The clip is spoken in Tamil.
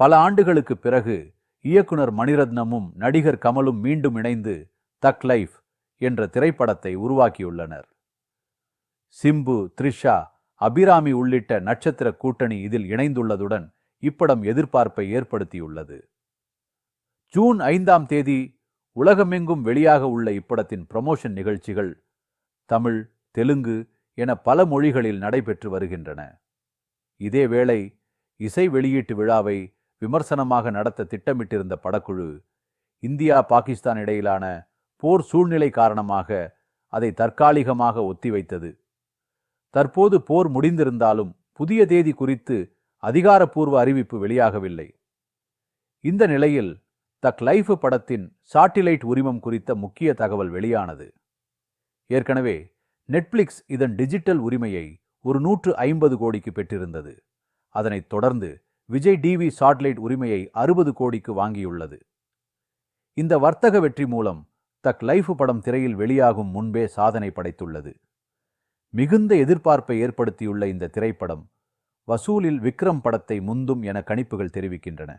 பல ஆண்டுகளுக்கு பிறகு இயக்குனர் மணிரத்னமும் நடிகர் கமலும் மீண்டும் இணைந்து தக் லைஃப் என்ற திரைப்படத்தை உருவாக்கியுள்ளனர். சிம்பு த்ரிஷா அபிராமி உள்ளிட்ட நட்சத்திர கூட்டணி இதில் இணைந்துள்ளதுடன் இப்படம் எதிர்பார்ப்பை ஏற்படுத்தியுள்ளது. ஜூன் ஐந்தாம் தேதி உலகமெங்கும் வெளியாக உள்ள இப்படத்தின் ப்ரமோஷன் நிகழ்ச்சிகள் தமிழ் தெலுங்கு என பல மொழிகளில் நடைபெற்று வருகின்றன. இதேவேளை இசை வெளியீட்டு விழாவை விமர்சனமாக நடத்த திட்டமிட்டிருந்த படக்குழு இந்தியா பாகிஸ்தான் இடையிலான போர் சூழ்நிலை காரணமாக அதை தற்காலிகமாக ஒத்திவைத்தது. தற்போது போர் முடிந்திருந்தாலும் புதிய தேதி குறித்து அதிகாரப்பூர்வ அறிவிப்பு வெளியாகவில்லை. இந்த நிலையில் தக் லைஃப் படத்தின் சாட்டிலைட் உரிமம் குறித்த முக்கிய தகவல் வெளியானது. ஏற்கனவே நெட்ஃபிளிக்ஸ் இதன் டிஜிட்டல் உரிமையை ஒரு நூற்று ஐம்பது கோடிக்கு பெற்றிருந்தது. அதனைத் தொடர்ந்து விஜய் டிவி சாட்டிலைட் உரிமையை அறுபது கோடிக்கு வாங்கியுள்ளது. இந்த வர்த்தக வெற்றி மூலம் தக் லைஃப் படம் திரையில் வெளியாகும் முன்பே சாதனை படைத்துள்ளது. மிகுந்த எதிர்பார்ப்பை ஏற்படுத்தியுள்ள இந்த திரைப்படம் வசூலில் விக்ரம் படத்தை முந்தும் என கணிப்புகள் தெரிவிக்கின்றன.